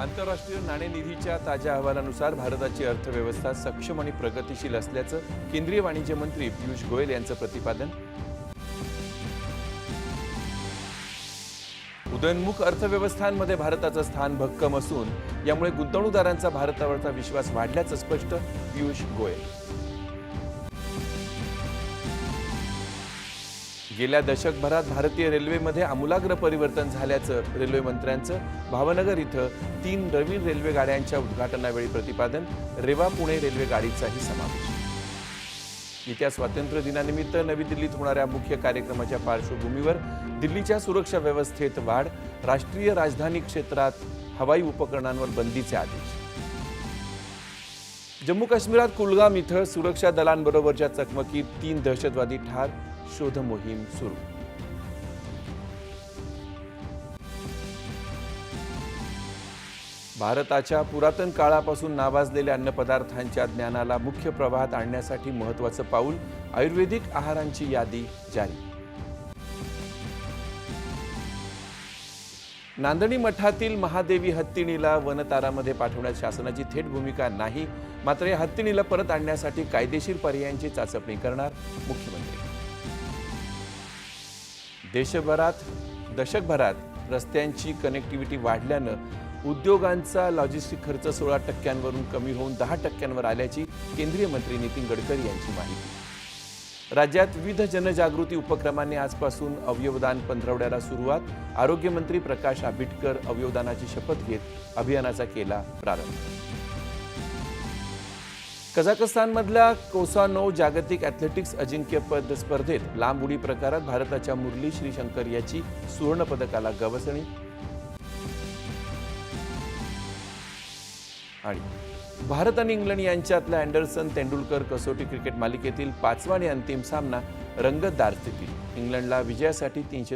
आंतरराष्ट्रीय नाणेनिधीच्या ताज्या अहवालानुसार भारताची अर्थव्यवस्था सक्षम आणि प्रगतिशील असल्याचं केंद्रीय वाणिज्य मंत्री पियुष गोयल यांचं प्रतिपादन. उदयनमुख अर्थव्यवस्थांमध्ये भारताचं स्थान भक्कम असून यामुळे गुंतवणूकदारांचा भारतावरचा विश्वास वाढल्याचं स्पष्ट पियुष गोयल. गेल्या दशकभरात भारतीय रेल्वेमध्ये आमूलाग्र परिवर्तन झाल्याचं रेल्वे मंत्र्यांचं भावनगर इथं तीन नवीन रेल्वे गाड्यांच्या उद्घाटनावेळी प्रतिपादन रेवा पुणे रेल्वे गाडीचाही समावेश. येत्या स्वातंत्र्य दिनानिमित्त नवी दिल्लीत होणाऱ्या मुख्य कार्यक्रमाच्या पार्श्वभूमीवर दिल्लीच्या सुरक्षा व्यवस्थेत वाढ राष्ट्रीय राजधानी क्षेत्रात हवाई उपकरणांवर बंदीचे आदेश. जम्मू काश्मीरात कुलगाम इथं सुरक्षा दलांबरोबरच्या चकमकीत तीन दहशतवादी ठार शोध मोहीम सुरू भारताच्या पुरातन काळापासून नावाजलेल्या अन्नपदार्थांच्या ज्ञानाला मुख्य प्रवाहात आणण्यासाठी महत्वाचं पाऊल आयुर्वेदिक आहारांची यादी जारी. नांदणी मठातील महादेवी हत्तीणीला वनतारामध्ये पाठवण्यात शासनाची थेट भूमिका नाही मात्र या हत्तीणीला परत आणण्यासाठी कायदेशीर पर्यायांची चाचपणी करणार मुख्यमंत्री. देशभरात दशकभरात रस्त्यांची कनेक्टिव्हिटी वाढल्यानं उद्योगांचा लॉजिस्टिक खर्च सोळा टक्क्यांवरून कमी होऊन दहा टक्क्यांवर आल्याची केंद्रीय मंत्री नितीन गडकरी यांची माहिती. राज्यात विविध जनजागृती उपक्रमांनी आजपासून अवयवदान पंधरवड्याला सुरुवात. आरोग्यमंत्री प्रकाश आंबेडकर अवयवदानाची शपथ घेत अभियानाचा केला प्रारंभ. कझाकस्तानमधल्या कोसानो जागतिक ॲथलेटिक्स अजिंक्यपद स्पर्धेत लांब उडी प्रकारात भारताच्या मुरली श्रीशंकर याची सुवर्णपदकाला गवसणी. आणि भारत आणि इंग्लंड यांच्यातल्या अँडरसन तेंडुलकर कसोटी क्रिकेट मालिकेतील पाचवा आणि अंतिम सामना रंगतदार स्थितीत. इंग्लंडला विजयासाठी तीनशे